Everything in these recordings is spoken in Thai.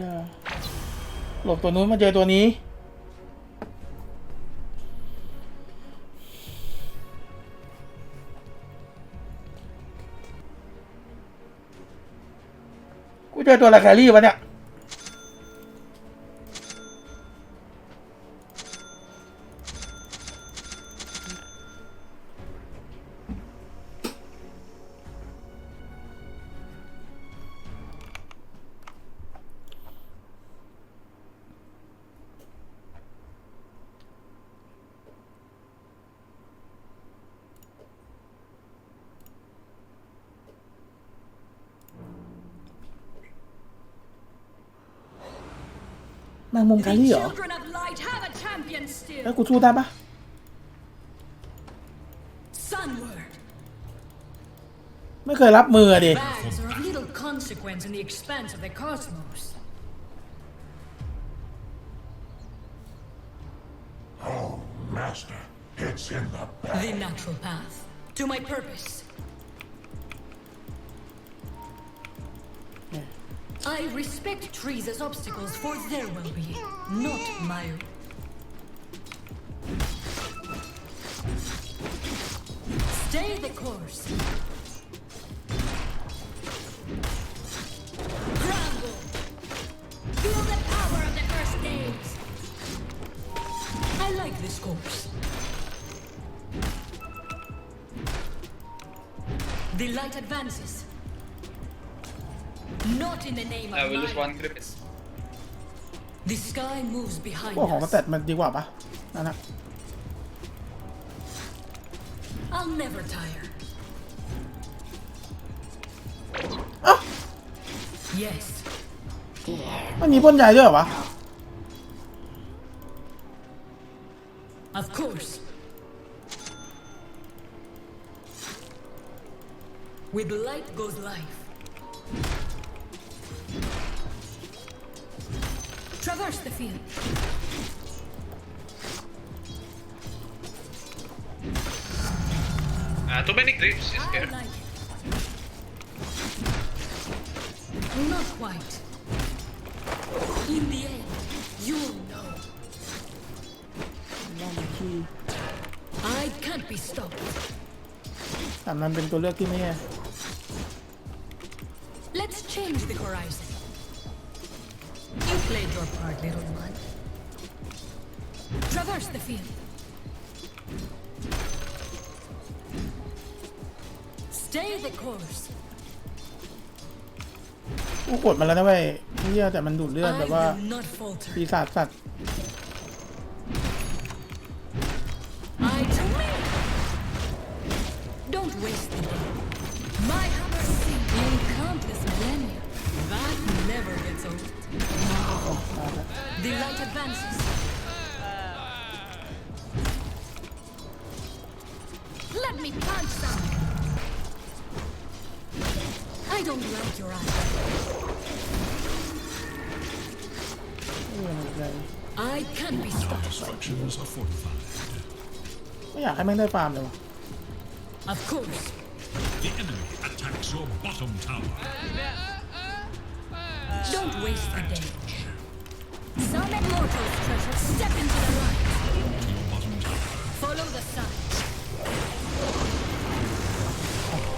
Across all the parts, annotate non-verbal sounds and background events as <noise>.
ยหลบตัวนู้นมาเจอตัวนี้ กูเจอตัวอะไรแครี่วะเนี่ย แมงมุมแค The รี่เหรอ children of light have a champion แล้ว still. กูสู้ได้ปะ Sunward. ไม่เคยรับมืออะดิ Bags are of little consequence in the expanse of the cosmos. Master, it's in the back. The natural path. To my purpose. I respect trees as obstacles for their well-being, not my. Stay the course. Crumble. Feel the power of the first. I like this course. The light advances. Not in the name of I will lose mine. one creeps. The sky moves behind พวกของส us. เตตมันดีกว่าปะนั่นนะ I'll never tire. เอ้า Yes. มันมีพ่นใหญ่ด้วยเหรอวะ Of course. With light goes life. Traverse the field. Uh, too many creeps is I here. like it. Not quite. In the end, you'll know. I can't be stopped. แต่มันเป็นตัวเลือกที่ไม่แย่ Let's change the horizon. Played your part, little one. Traverse the field. Stay the course. กูกดมาแล้วนะเว้ยเฮียแต่มันดูดเลือด I แบบว่า will not falter. ปีศาจสัตว์ I too Don't waste the day. My hammer sings in countless millennia. That never gets old. โอ้ตายแล้ว The light advances. Let me punch some. I don't like your eyes. ไม่อยากให้ได้ I can't be stopped. Structures are fortified. ไม่อยากให้แม่งได้ฟาร์มเลยวะ Of course. The enemy attacks your bottom tower. Don't waste the day. Some immortals treasure step into the light. Your bottom tower. Follow the sun.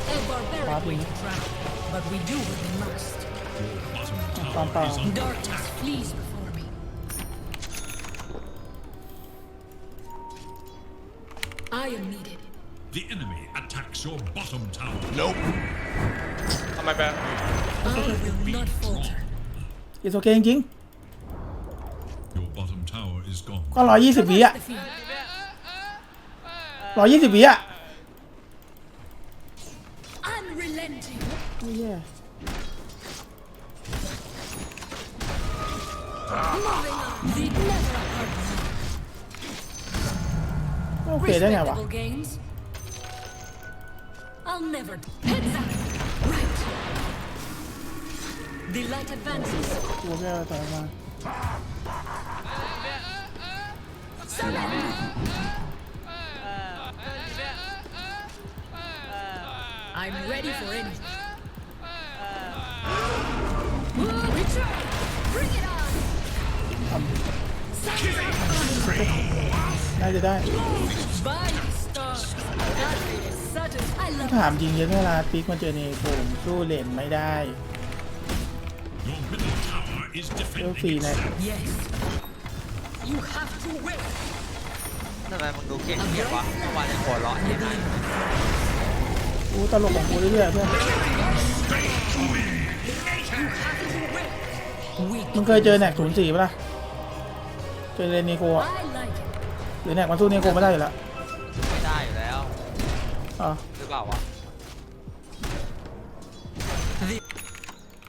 A barbaric way to travel, but we do what we must. Your bottom Pam, is pam. under Darkness flees before me. I am needed. The enemy attacks your bottom tower. On oh, my back. I will not falter. อีโอเคจริง Your bottom tower is gone. ๆ ก็ร้อยยี่สิบวิอะ The field. ร้อยยี่สิบวิอะ Unrelenting. ไม่แย่ Moving on. The never apart. ไม่โอเคได้ไงวะ Respectable gains. I'll never. Heads up. The light advances. กูแค่ต่อยมา Surrender. I'm ready for anything. Return. Bring it on. น่าจะได้ By the stars. That is sudden. I love ถามจริงเยอะเวลาปิ๊กมาเจอเนโกมสู้เลนไม่ได้ Your middle tower is เรื่องฟรี defending. นะ Yes. You have to wait. ทำไมมึงดูเก่งเกียวะเมื่อวานยังหัวเราะอยู่นะกูตลกของกูเรื่อยๆเพื่อน Weak. มึงเคยเจอแน็กศูนย์สี่ปะล่ะ เจอเลนเนโกะ I like it. หรือแน็กมันสู้เนโกไม่ได้อยู่แล้วไม่ได้อยู่แล้ว อ๋อหรือเปล่าวะ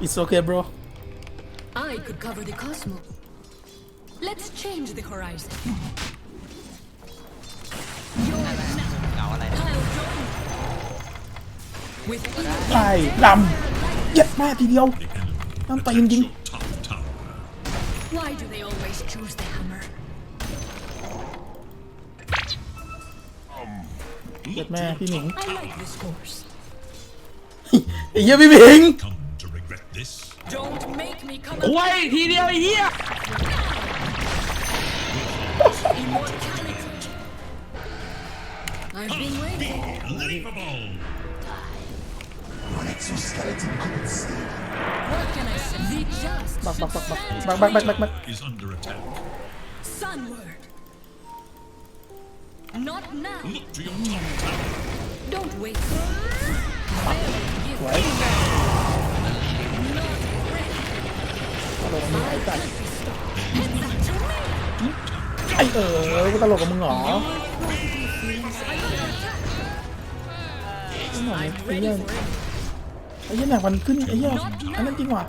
it's it's okay bro I could cover the cosmos. Let's change the horizon. You're now. เหงาอะไรเนี่ย I'll join you. With ไล่ดำเย็ดแม่ทีเดียว The enemy น้ำตีนจริง attacks your top tower. Why do they always choose the hammer? เย็ดแม่พี่หมิง I like this course. ไอ้เหี้ยพี่หมิง Come to regret <laughs> this. Don't make me come โอ้ยทีเดียวไอ้เหี้ย immortality. I've been waiting. Unbelievable. What can I say? The just บักบัก should บักบัก stand บักบักบักบักบัก Is under attack. Sunward. Not now. Look to your top tower. Don't wait. สวย ตลกกับมึงไอ้สัตว์ไอ้เออกูตลกกับมึงเหรอไอ้หน่อยไอ้เหี้ยไอ้เหี้ยแหนกมันขึ้นไอ้เหี้ยอันนั้นจริงว่ะ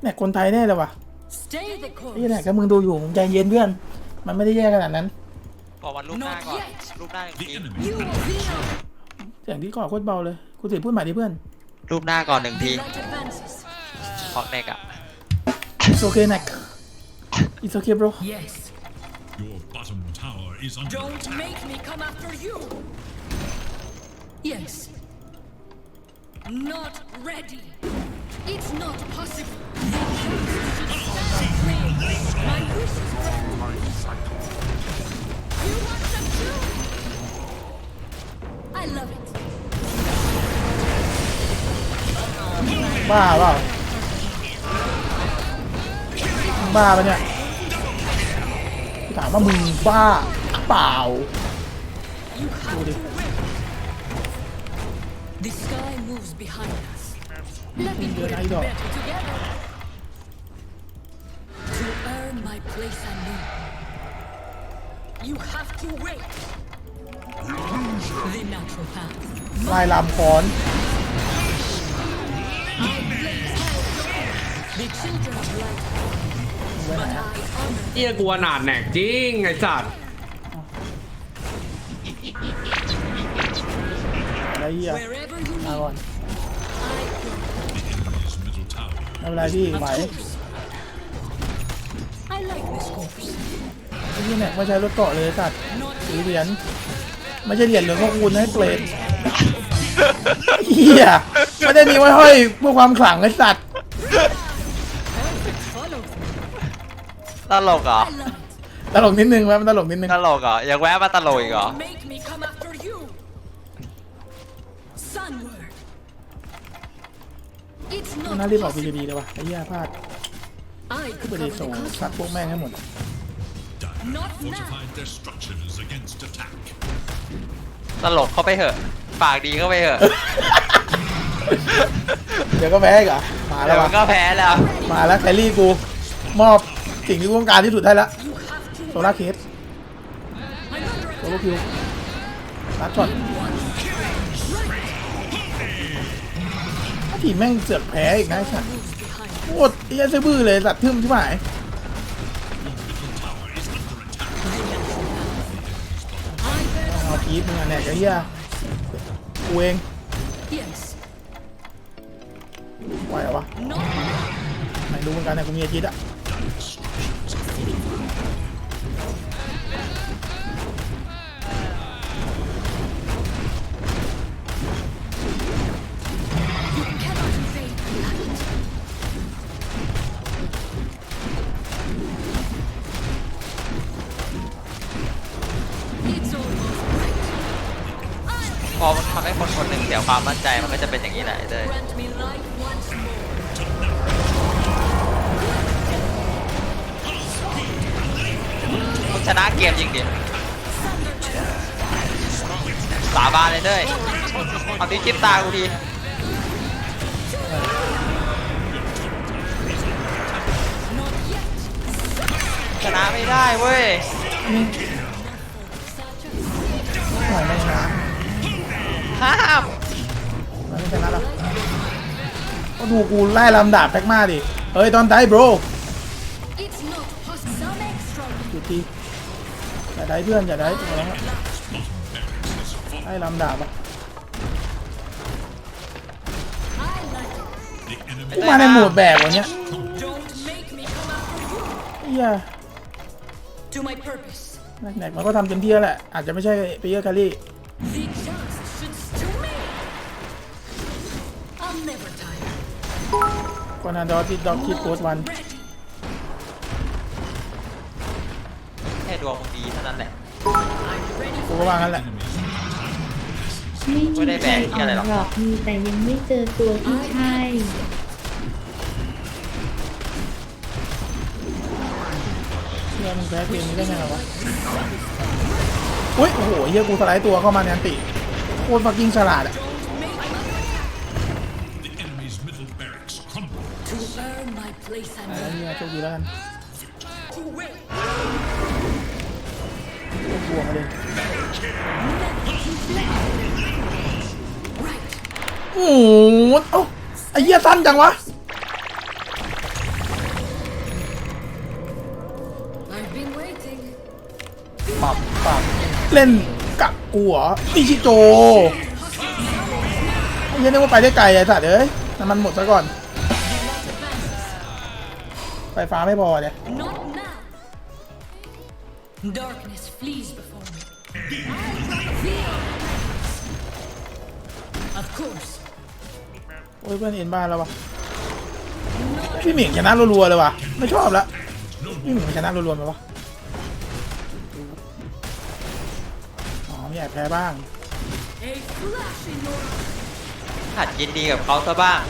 แหนกคนไทยแน่เลยว่ะ Stay the ไอ้เหี้ยแหนก course. ถ้ามึงดูอยู่มึงใจเย็นเพื่อน มันไม่ได้แย่ขนาดนั้นบอกวันรูปหน้าก่อน Not yet. รูปหน้าหนึ่ง The ที enemy You feel เสียงที่ก่อโคตรเบาเลยกูถือพูดใหม่ดิเพื่อนรูปหน้าก่อนหนึ่งที the light advances. ของเน็กอะ It's okay, Neck. It's okay, bro. Yes. Your bottom tower is under Don't attack. make me come after you. Yes. Not ready. It's not possible. Wow, wow. บ้าปะเนี่ยกูถามว่ามึงบ้าเปล่าดูดิ The sky moves behind us. Let me Good put it idea. better together. To earn my place anew, you have to wait. The natural path. ลายลามค้อน เหี้ยกลัวหนาดแหนกจริงไอ้สัตว์อะไรเหี้ยมาก่อน I go. Enemy's middle tower ไรพี่ไหวไอ้นี่เนี่ยไม่ใช้รถเกาะเลยสัตว์หรือเหรียญไม่ใช่เหรียญเหลืองก็คูณให้เปรตเหี้ยไม่ได้มีไว้ห้อยเพื่อความขลังไอ้สัตว์ ตลกเหรอ I love it. ตลกนิดนึงไหมมันตลกนิดนึงตลกเหรออยากแวะมาตลกอีกเหรอ Don't make me come after you. Sunward. It's มัน not น่ารีบออก possible. ดีๆเลยว่ะไอ้เหี้ยพลาด I ไป could ดี cover ส่ง the สัต cosmos. ว์พวกแม่งให้หมด Dire Not now. fortified their structures against attack. ตลกเข้าไปเถอะ ปากดีเข้าไปเถอะ เดี๋ยวก็แพ้อีกเหรอมาแล้เดี๋ยวววมันวะก็แพ้แล้ว มาแล้วแคลรี่กู มอบ สิ่งที่ต้องการที่สุดได้แล้วโซล่าเคสโซโลคิวลัดช็อตทีแม่งเสือกแพ้อีกนะฉันโคตรเอี้ยซื่อบื้อเลยสัตว์ทึ่มที่หมายเอากีบมึงอะแหนกไอ้เฮียกูเองไหวเหรอวะไม่รู้เหมือนกันนะกูมีอาชีพอะ พอมันทำให้คนคนหนึ่งเสียความมั่นใจมันก็จะเป็นอย่างนี้แหละเลย Grant me life ชนะเกมจริงดิสาบานเลยเด้ยเอาที่คิดตากูดี Not yet. ชนะไม่ได้เว้ยไหวไม่ชนะห้ามไหวไม่ชนะหรอกก็ดูกูไล่ลำดาบแพ็กมาดิ เฮ้ยตอนไดโบร It's not possible. Some extra. จุดที อย่าได้เพื่อนอย่าได้ตัวแล้วไล่ลำดาบอะกูมาในหมวดแบกวันเนี้ยเหี้ย To my purpose. แหนกมันก็ทำเต็มที่แล้วแหละ อาจจะไม่ใช่ไปเยอร์คารี่คอนฮันดอทดอกคิดโพสวัน วงมึงดีเท่านั้นแหละ I'm ready กูก็ว่างั้นแหละ ไม่ได้แบกที่อะไรหรอกหรอกมีแต่ยังไม่เจอตัวที่ใช่เชื่อมึงแพ้เกมนี้ได้ไงวะอุ้ย โอ้โหเฮียกูสไลด์ตัวเข้ามาในอันติโคตรฟักกิ้งฉลาดอะ the enemy's middle barracks crumble. to earn my place ไอ้ and เฮียโชคดีแล้วกัน to win. บวกมาเลย Right. โอ้โหเอ้าไอ้เหี้ยสั้นจังวะ I've been waiting. ปรับปรับเล่นกับกูเหรอนิชิโจไอ้เหี้ยนึกว่าไปได้ไกลไอ้สัตว์เอ้ยน้ำมันหมดซะก่อน ไฟฟ้าไม่พอเนี่ย Not now. Darkness flees before me. Feel. Of course. โอ้ยเพื่อนเอ็นบ้านแล้ววะพี่หมิงชนะรัวๆเลยว่ะไม่ชอบละพี่หมิงชนะรัวๆไหมวะอ๋อมีแอบแพ้บ้าง A flash in your หัดยินดีกับเขาซะบ้าง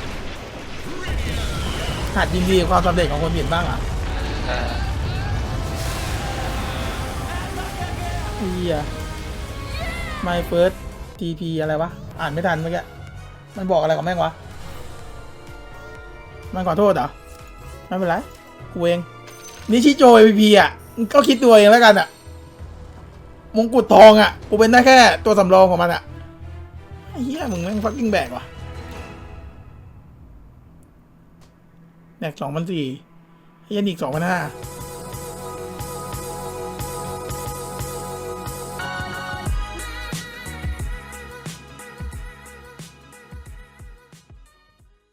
หัดยินดีกับความสำเร็จของคนอื่นบ้างอะ เออเฮีย My first TP อะไรวะ อ่านไม่ทันเมื่อกี้ มันบอกอะไรกับแม่งวะ มันขอโทษเหรอ ไม่เป็นไร กูเองนิชิโจ MVP อะ ก็คิดตัวเองแล้วกันอะ มงกุฎทองอะ กูเป็นได้แค่ตัวสำรองของมันอะเฮียมึงแม่งฟักกิ้งแบกว่ะแบกสองพันสี่เฮียนิกสองพันห้า